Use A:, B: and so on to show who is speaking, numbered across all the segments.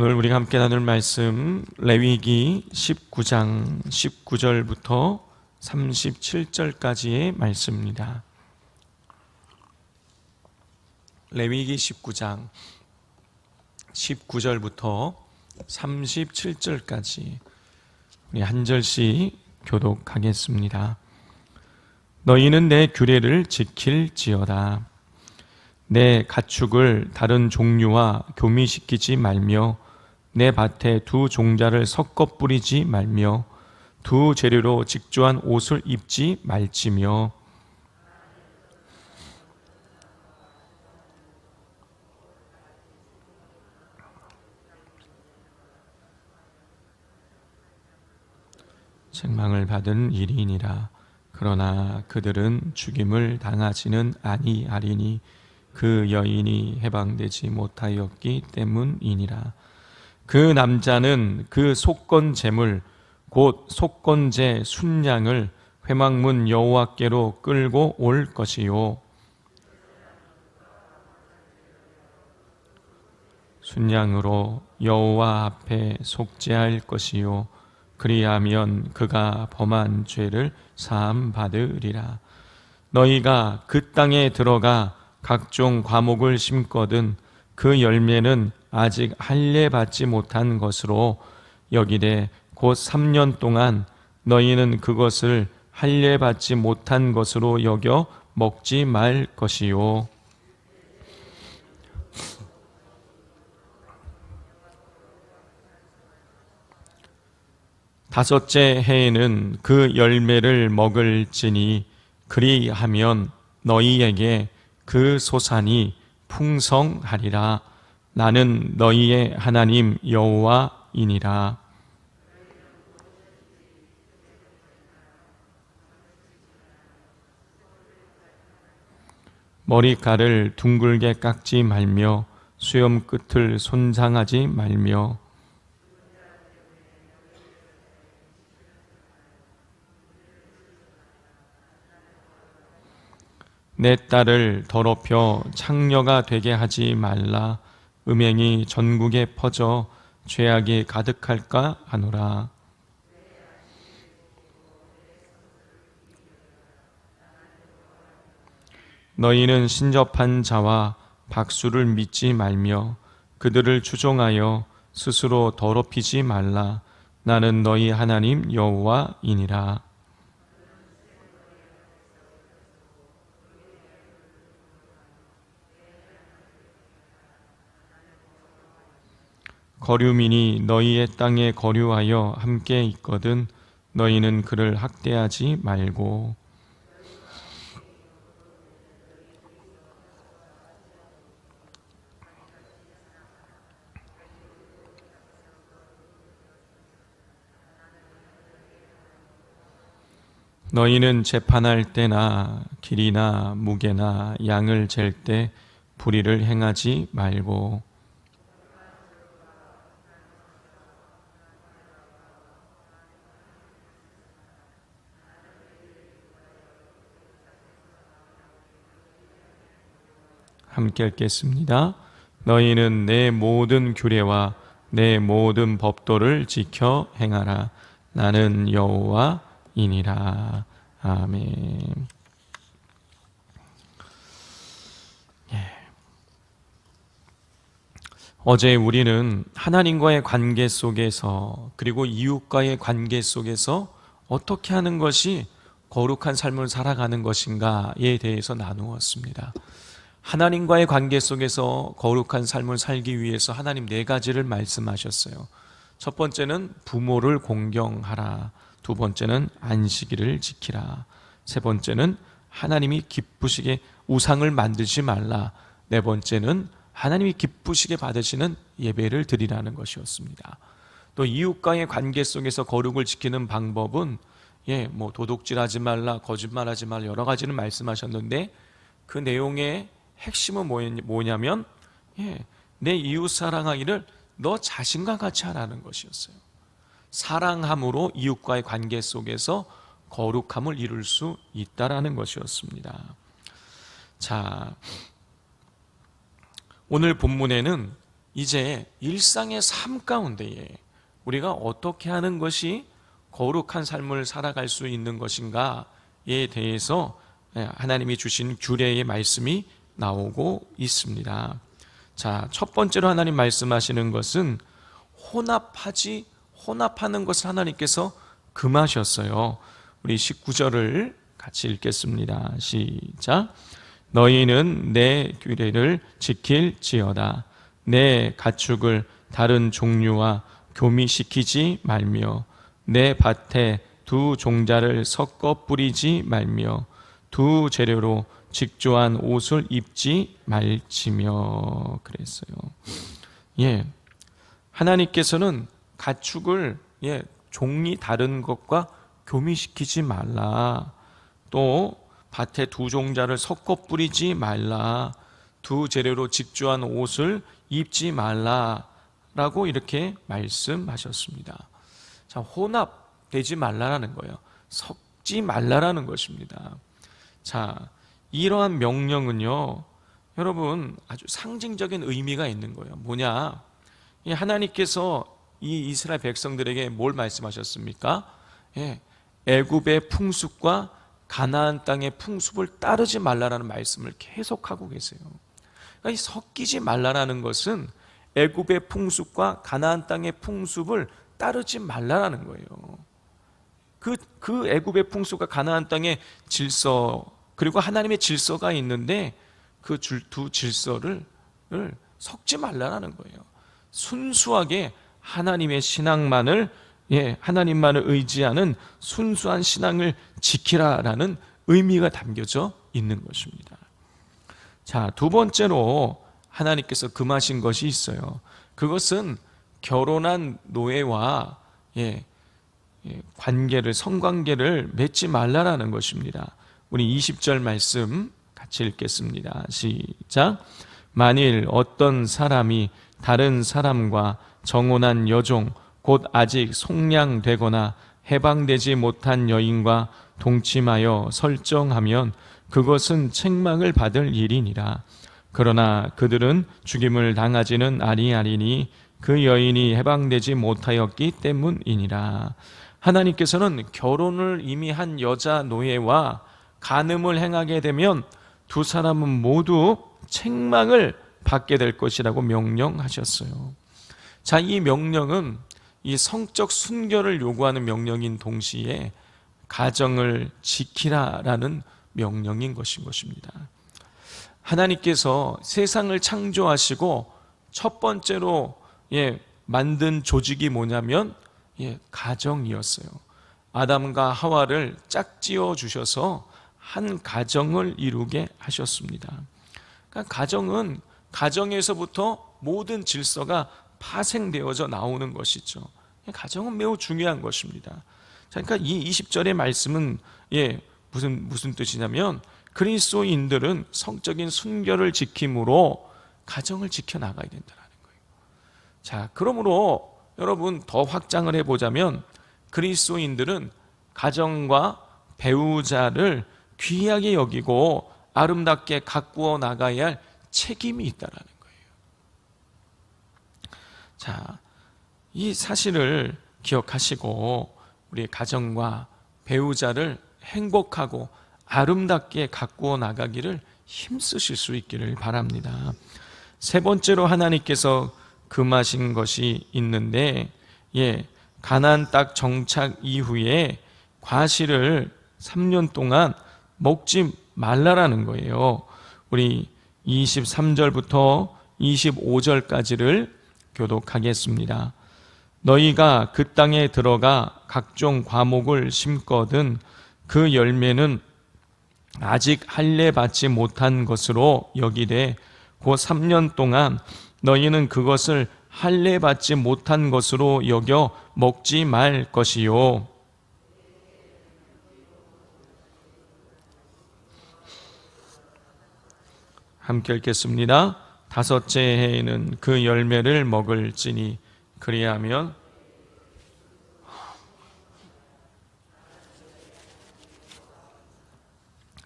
A: 오늘 우리가 함께 나눌 말씀 레위기 19장 19절부터 37절까지의 말씀입니다. 레위기 19장 19절부터 37절까지 우리 한 절씩 교독하겠습니다. 너희는 내 규례를 지킬지어다. 내 가축을 다른 종류와 교미시키지 말며 내 밭에 두 종자를 섞어 뿌리지 말며 두 재료로 직조한 옷을 입지 말지며 책망을 받은 일이니라 그러나 그들은 죽임을 당하지는 아니하리니 그 여인이 해방되지 못하였기 때문이니라. 그 남자는 그 속건 제물 곧 속건제 순양을 회막문 여호와께로 끌고 올 것이요. 순양으로 여호와 앞에 속죄할 것이요. 그리하면 그가 범한 죄를 사함 받으리라. 너희가 그 땅에 들어가 각종 과목을 심거든 그 열매는 아직 할례 받지 못한 것으로 여기되 곧 3년 동안 너희는 그것을 할례 받지 못한 것으로 여겨 먹지 말 것이요. 다섯째 해에는 그 열매를 먹을지니 그리하면 너희에게 그 소산이 풍성하리라 나는 너희의 하나님 여호와이니라. 머리칼을 둥글게 깎지 말며 수염 끝을 손상하지 말며. 내 딸을 더럽혀 창녀가 되게 하지 말라 음행이 전국에 퍼져 죄악이 가득할까 하노라. 너희는 신접한 자와 박수를 믿지 말며 그들을 추종하여 스스로 더럽히지 말라. 나는 너희 하나님 여호와이니라 거류민이 너희의 땅에 거류하여 함께 있거든 너희는 그를 학대하지 말고. 너희는 재판할 때나 길이나 무게나 양을 잴 때 불의를 행하지 말고 함께 읽겠습니다. 너희는 내 모든 규례와 내 모든 법도를 지켜 행하라. 나는 여호와이니라. 아멘. 예. 어제 우리는 하나님과의 관계 속에서 그리고 이웃과의 관계 속에서 어떻게 하는 것이 거룩한 삶을 살아가는 것인가에 대해서 나누었습니다. 하나님과의 관계 속에서 거룩한 삶을 살기 위해서 하나님 네 가지를 말씀하셨어요. 첫 번째는 부모를 공경하라. 두 번째는 안식일을 지키라. 세 번째는 하나님이 기쁘시게 우상을 만들지 말라. 네 번째는 하나님이 기쁘시게 받으시는 예배를 드리라는 것이었습니다. 또 이웃과의 관계 속에서 거룩을 지키는 방법은 예, 뭐 도둑질하지 말라, 거짓말하지 말라 여러 가지는 말씀하셨는데 그 내용의 핵심은 뭐냐면 예, 내 이웃 사랑하기를 너 자신과 같이 하라는 것이었어요. 사랑함으로 이웃과의 관계 속에서 거룩함을 이룰 수 있다라는 것이었습니다. 자, 오늘 본문에는 이제 일상의 삶 가운데에 우리가 어떻게 하는 것이 거룩한 삶을 살아갈 수 있는 것인가에 대해서 예, 하나님이 주신 규례의 말씀이 나오고 있습니다. 자, 첫 번째로 하나님 말씀하시는 것은 혼합하지 혼합하는 것을 하나님께서 금하셨어요. 우리 19절을 같이 읽겠습니다. 시작. 너희는 내 규례를 지킬지어다. 내 가축을 다른 종류와 교미시키지 말며 내 밭에 두 종자를 섞어 뿌리지 말며 두 재료로 직조한 옷을 입지 말지며 그랬어요. 예. 하나님께서는 가축을 예, 종이 다른 것과 교미시키지 말라. 또 밭에 두 종자를 섞어 뿌리지 말라. 두 재료로 직조한 옷을 입지 말라라고 이렇게 말씀하셨습니다. 자, 혼합되지 말라라는 거예요. 섞지 말라라는 것입니다. 자, 이러한 명령은요, 여러분 아주 상징적인 의미가 있는 거예요. 뭐냐? 하나님께서 이 이스라엘 백성들에게 뭘 말씀하셨습니까? 예, 애굽의 풍습과 가나안 땅의 풍습을 따르지 말라라는 말씀을 계속하고 계세요. 그러니까 이 섞이지 말라라는 것은 애굽의 풍습과 가나안 땅의 풍습을 따르지 말라라는 거예요. 그, 그 애굽의 풍습과 가나안 땅의 질서 그리고 하나님의 질서가 있는데 그 두 질서를 섞지 말라라는 거예요. 순수하게 하나님의 신앙만을 예, 하나님만을 의지하는 순수한 신앙을 지키라라는 의미가 담겨져 있는 것입니다. 자, 두 번째로 하나님께서 금하신 것이 있어요. 그것은 결혼한 노예와 예, 예, 관계를 성관계를 맺지 말라라는 것입니다. 우리 20절 말씀 같이 읽겠습니다. 시작. 만일 어떤 사람이 다른 사람과 정혼한 여종 곧 아직 속량되거나 해방되지 못한 여인과 동침하여 설정하면 그것은 책망을 받을 일이니라. 그러나 그들은 죽임을 당하지는 아니하리니 그 여인이 해방되지 못하였기 때문이니라. 하나님께서는 결혼을 이미 한 여자 노예와 간음을 행하게 되면 두 사람은 모두 책망을 받게 될 것이라고 명령하셨어요. 자, 이 명령은 이 성적 순결을 요구하는 명령인 동시에 가정을 지키라라는 명령인 것인 것입니다. 하나님께서 세상을 창조하시고 첫 번째로 예, 만든 조직이 뭐냐면 예, 가정이었어요. 아담과 하와를 짝지어 주셔서 한 가정을 이루게 하셨습니다. 그러니까 가정은 가정에서부터 모든 질서가 파생되어져 나오는 것이죠. 가정은 매우 중요한 것입니다. 그러니까 이 20절의 말씀은 예, 무슨 무슨 뜻이냐면 그리스도인들은 성적인 순결을 지킴으로 가정을 지켜 나가야 된다는 거예요. 자, 그러므로 여러분 더 확장을 해 보자면 그리스도인들은 가정과 배우자를 귀하게 여기고 아름답게 가꾸어 나가야 할 책임이 있다라는 거예요. 자, 이 사실을 기억하시고 우리 가정과 배우자를 행복하고 아름답게 가꾸어 나가기를 힘쓰실 수 있기를 바랍니다. 세 번째로 하나님께서 금하신 것이 있는데, 예, 가난 딱 정착 이후에 과실을 3년 동안 먹지 말라라는 거예요. 우리 23절부터 25절까지를 교독하겠습니다. 너희가 그 땅에 들어가 각종 과목을 심거든 그 열매는 아직 할례 받지 못한 것으로 여기되 그 3년 동안 너희는 그것을 할례 받지 못한 것으로 여겨 먹지 말 것이요 함께 읽겠습니다. 다섯째 해에는 그 열매를 먹을지니 그리하면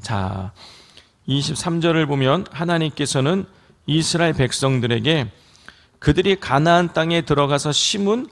A: 자, 23절을 보면 하나님께서는 이스라엘 백성들에게 그들이 가나안 땅에 들어가서 심은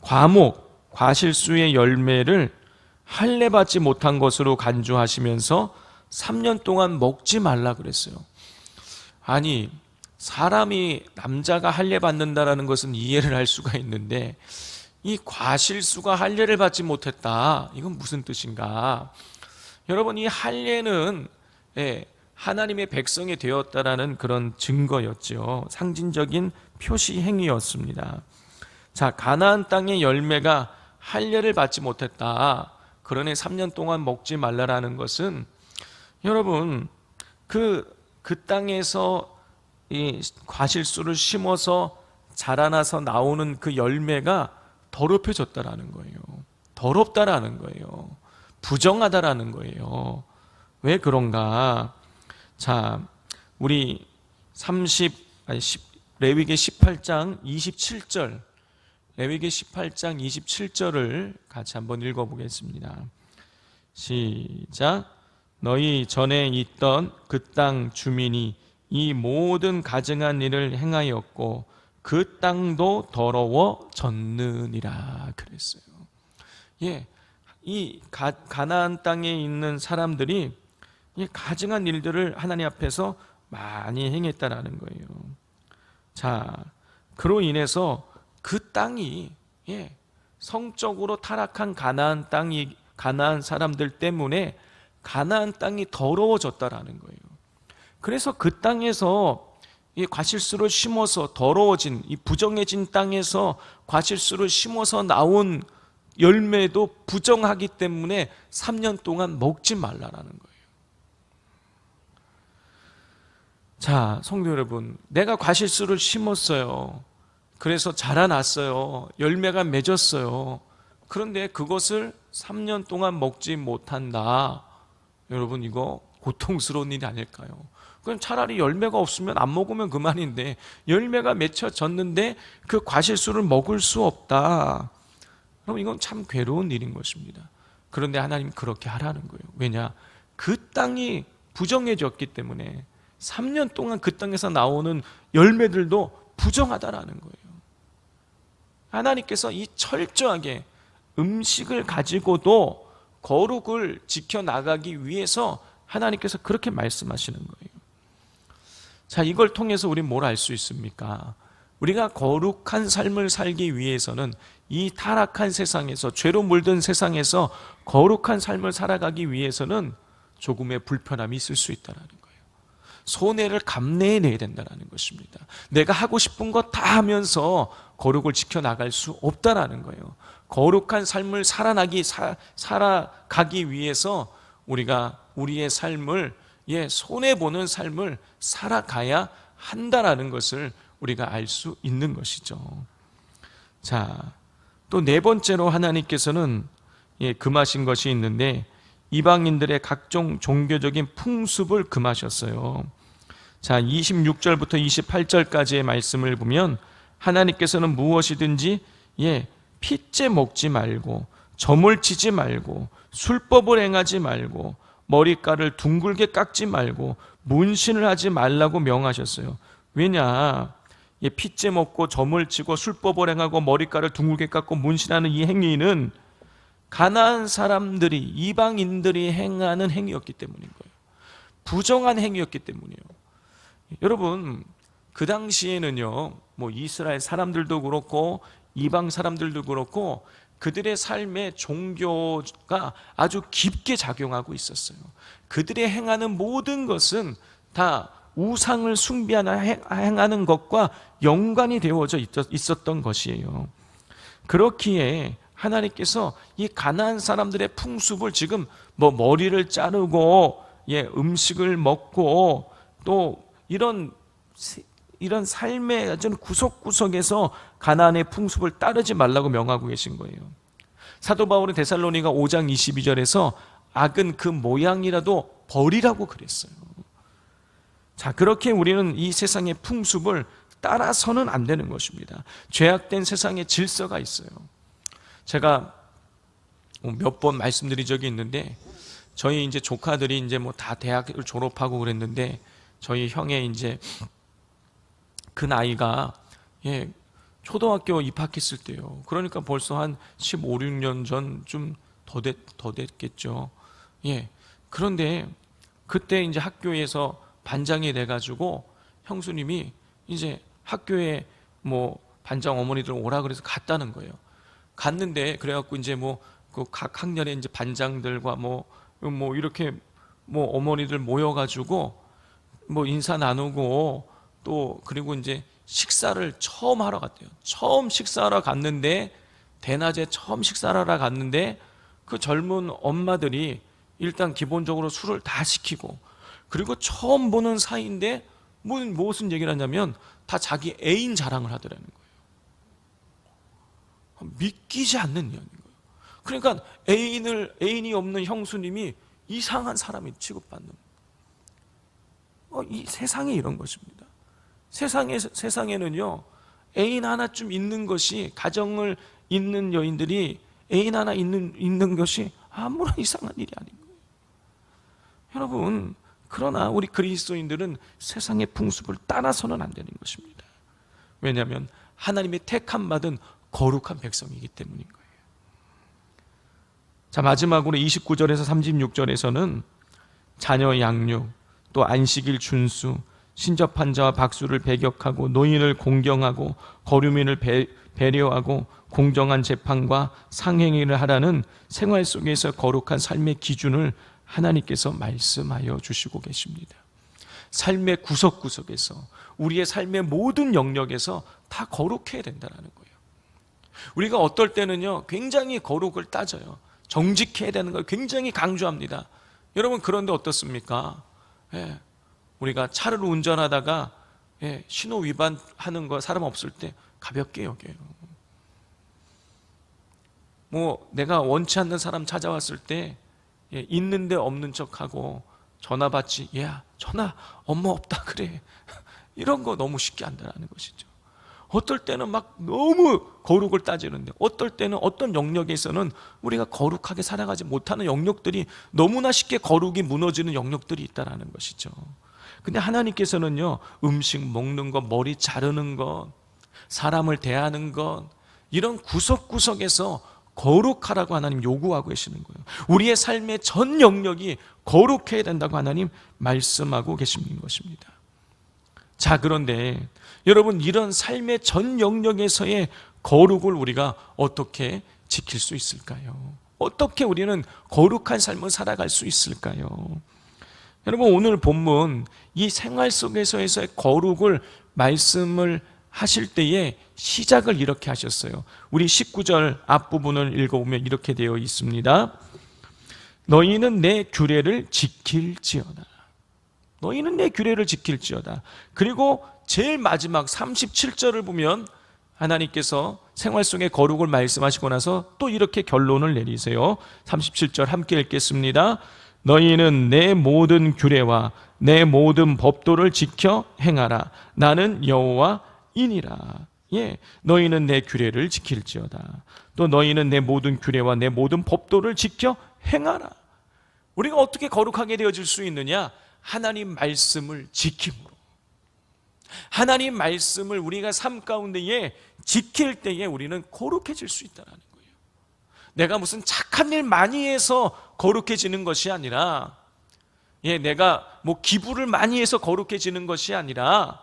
A: 과목, 과실수의 열매를 할례 받지 못한 것으로 간주하시면서 3년 동안 먹지 말라 그랬어요. 아니, 사람이 남자가 할례 받는다라는 것은 이해를 할 수가 있는데 이 과실수가 할례를 받지 못했다. 이건 무슨 뜻인가? 여러분 이 할례는 예, 하나님의 백성이 되었다라는 그런 증거였죠. 상징적인 표시 행위였습니다. 자, 가나안 땅의 열매가 할례를 받지 못했다. 그러니 3년 동안 먹지 말라라는 것은 여러분 그 그 땅에서 이 과실수를 심어서 자라나서 나오는 그 열매가 더럽혀졌다라는 거예요. 더럽다라는 거예요. 부정하다라는 거예요. 왜 그런가? 자, 우리 30 아니 10 레위기 18장 27절 레위기 18장 27절을 같이 한번 읽어 보겠습니다. 시작. 너희 전에 있던 그 땅 주민이 이 모든 가증한 일을 행하였고 그 땅도 더러워졌느니라 그랬어요. 예. 이 가, 가나안 땅에 있는 사람들이 이 가증한 일들을 하나님 앞에서 많이 행했다라는 거예요. 자, 그로 인해서 그 땅이 예, 성적으로 타락한 가나안 땅이 가나안 사람들 때문에 가나안 땅이 더러워졌다라는 거예요. 그래서 그 땅에서 이 과실수를 심어서 더러워진 이 부정해진 땅에서 과실수를 심어서 나온 열매도 부정하기 때문에 3년 동안 먹지 말라라는 거예요. 자, 성도 여러분, 내가 과실수를 심었어요. 그래서 자라났어요. 열매가 맺었어요. 그런데 그것을 3년 동안 먹지 못한다. 여러분 이거 고통스러운 일이 아닐까요? 그럼 차라리 열매가 없으면 안 먹으면 그만인데 열매가 맺혀 졌는데 그 과실수를 먹을 수 없다. 그럼 이건 참 괴로운 일인 것입니다. 그런데 하나님 그렇게 하라는 거예요. 왜냐? 그 땅이 부정해졌기 때문에 3년 동안 그 땅에서 나오는 열매들도 부정하다라는 거예요. 하나님께서 이 철저하게 음식을 가지고도 거룩을 지켜나가기 위해서 하나님께서 그렇게 말씀하시는 거예요. 자, 이걸 통해서 우리 뭘 알 수 있습니까? 우리가 거룩한 삶을 살기 위해서는 이 타락한 세상에서, 죄로 물든 세상에서 거룩한 삶을 살아가기 위해서는 조금의 불편함이 있을 수 있다는 거예요. 손해를 감내해내야 된다는 것입니다. 내가 하고 싶은 것 다 하면서 거룩을 지켜나갈 수 없다라는 거예요. 거룩한 삶을 살아나기 사, 살아가기 위해서 우리가 우리의 삶을 예, 손해 보는 삶을 살아가야 한다라는 것을 우리가 알 수 있는 것이죠. 자, 또 네 번째로 하나님께서는 예, 금하신 것이 있는데 이방인들의 각종 종교적인 풍습을 금하셨어요. 자, 26절부터 28절까지의 말씀을 보면 하나님께서는 무엇이든지 예, 핏째 먹지 말고 점을 치지 말고 술법을 행하지 말고 머리카락을 둥글게 깎지 말고 문신을 하지 말라고 명하셨어요. 왜냐? 핏째 먹고 점을 치고 술법을 행하고 머리카락을 둥글게 깎고 문신하는 이 행위는 가난한 사람들이 이방인들이 행하는 행위였기 때문인 거예요. 부정한 행위였기 때문이에요. 여러분 그 당시에는요, 뭐 이스라엘 사람들도 그렇고 이방 사람들도 그렇고 그들의 삶에 종교가 아주 깊게 작용하고 있었어요. 그들의 행하는 모든 것은 다 우상을 숭배하는 행하는 것과 연관이 되어져 있었던 것이에요. 그렇기에 하나님께서 이 가난한 사람들의 풍습을 지금 뭐 머리를 자르고 예, 음식을 먹고 또 이런 이런 삶의 어떤 구석구석에서 가나안의 풍습을 따르지 말라고 명하고 계신 거예요. 사도 바울은 데살로니가 5장 22절에서 악은 그 모양이라도 버리라고 그랬어요. 자, 그렇게 우리는 이 세상의 풍습을 따라서는 안 되는 것입니다. 죄악된 세상의 질서가 있어요. 제가 몇 번 말씀드린 적이 있는데 저희 이제 조카들이 이제 뭐 다 대학을 졸업하고 그랬는데 저희 형의 이제 그 나이가 예, 초등학교 입학했을 때요. 그러니까 벌써 한 15, 16년 전 좀 더 됐, 더 됐겠죠. 예. 그런데 그때 이제 학교에서 반장이 돼가지고 형수님이 이제 학교에 뭐 반장 어머니들 오라 그래서 갔다는 거예요. 갔는데 그래갖고 이제 뭐 그 각 학년에 이제 반장들과 뭐뭐 이렇게 뭐 어머니들 모여가지고 뭐 인사 나누고 또 그리고 이제 식사를 처음 하러 갔대요. 처음 식사하러 갔는데 대낮에 처음 식사를 하러 갔는데 그 젊은 엄마들이 일단 기본적으로 술을 다 시키고 그리고 처음 보는 사이인데 무슨 무슨 얘기를 하냐면 다 자기 애인 자랑을 하더라는 거예요. 믿기지 않는 이야기인 거예요. 그러니까 애인을 애인이 없는 형수님이 이상한 사람이 취급받는 어, 이 세상에 이런 것입니다. 세상에 세상에는요 애인 하나쯤 있는 것이 가정을 잇는 여인들이 애인 하나 있는 있는 것이 아무런 이상한 일이 아닌 거예요. 여러분 그러나 우리 그리스도인들은 세상의 풍습을 따라서는 안 되는 것입니다. 왜냐하면 하나님의 택함 받은 거룩한 백성이기 때문인 거예요. 자 마지막으로 29절에서 36절에서는 자녀 양육 또 안식일 준수 신접한 자와 박수를 배격하고 노인을 공경하고 거류민을 배, 배려하고 공정한 재판과 상행위를 하라는 생활 속에서 거룩한 삶의 기준을 하나님께서 말씀하여 주시고 계십니다. 삶의 구석구석에서 우리의 삶의 모든 영역에서 다 거룩해야 된다는 거예요. 우리가 어떨 때는요, 굉장히 거룩을 따져요. 정직해야 되는 걸 굉장히 강조합니다. 여러분, 그런데 어떻습니까? 예, 우리가 차를 운전하다가 예, 신호 위반하는 거 사람 없을 때 가볍게 여겨요. 뭐 내가 원치 않는 사람 찾아왔을 때 예, 있는데 없는 척하고 전화 받지 야 전화 엄마 없다 그래 이런 거 너무 쉽게 한다는 것이죠. 어떨 때는 막 너무 거룩을 따지는데 어떨 때는 어떤 영역에서는 우리가 거룩하게 살아가지 못하는 영역들이 너무나 쉽게 거룩이 무너지는 영역들이 있다라는 것이죠. 근데 하나님께서는요 음식 먹는 것, 머리 자르는 것, 사람을 대하는 것 이런 구석구석에서 거룩하라고 하나님 요구하고 계시는 거예요. 우리의 삶의 전 영역이 거룩해야 된다고 하나님 말씀하고 계시는 것입니다. 자, 그런데 여러분 이런 삶의 전 영역에서의 거룩을 우리가 어떻게 지킬 수 있을까요? 어떻게 우리는 거룩한 삶을 살아갈 수 있을까요? 여러분 오늘 본문 이 생활 속에서의 거룩을 말씀을 하실 때에 시작을 이렇게 하셨어요. 우리 19절 앞부분을 읽어보면 이렇게 되어 있습니다. 너희는 내 규례를 지킬지어다. 너희는 내 규례를 지킬지어다. 그리고 제일 마지막 37절을 보면 하나님께서 생활 속의 거룩을 말씀하시고 나서 또 이렇게 결론을 내리세요. 37절 함께 읽겠습니다. 너희는 내 모든 규례와 내 모든 법도를 지켜 행하라. 나는 여호와이니라. 예, 너희는 내 규례를 지킬지어다. 또 너희는 내 모든 규례와 내 모든 법도를 지켜 행하라. 우리가 어떻게 거룩하게 되어질 수 있느냐? 하나님 말씀을 지킴으로. 하나님 말씀을 우리가 삶 가운데에 지킬 때에 우리는 거룩해질 수 있다는 거예요. 내가 무슨 착한 일 많이 해서 거룩해지는 것이 아니라, 예, 내가 뭐 기부를 많이 해서 거룩해지는 것이 아니라,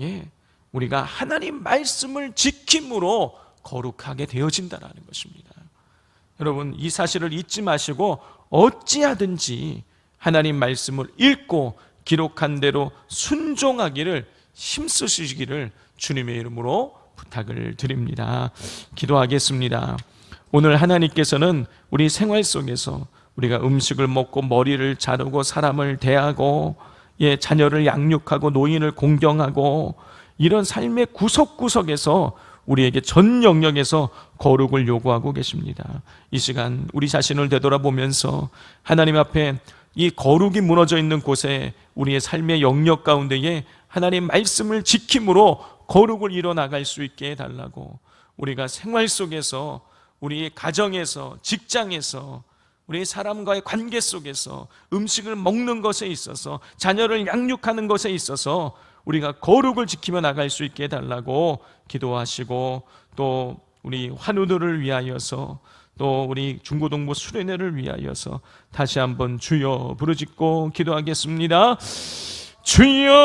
A: 예, 우리가 하나님 말씀을 지킴으로 거룩하게 되어진다는 것입니다. 여러분, 이 사실을 잊지 마시고 어찌하든지 하나님 말씀을 읽고 기록한 대로 순종하기를 힘쓰시기를 주님의 이름으로 부탁을 드립니다. 기도하겠습니다. 오늘 하나님께서는 우리 생활 속에서 우리가 음식을 먹고 머리를 자르고 사람을 대하고 예, 자녀를 양육하고 노인을 공경하고 이런 삶의 구석구석에서 우리에게 전 영역에서 거룩을 요구하고 계십니다. 이 시간 우리 자신을 되돌아보면서 하나님 앞에 이 거룩이 무너져 있는 곳에 우리의 삶의 영역 가운데에 하나님 말씀을 지킴으로 거룩을 이뤄 나갈 수 있게 해달라고 우리가 생활 속에서 우리 가정에서 직장에서 우리 사람과의 관계 속에서 음식을 먹는 것에 있어서 자녀를 양육하는 것에 있어서 우리가 거룩을 지키며 나갈 수 있게 해달라고 기도하시고 또 우리 환우들을 위하여서 또 우리 중고등부 수련회를 위하여서 다시 한번 주여 부르짖고 기도하겠습니다. 주여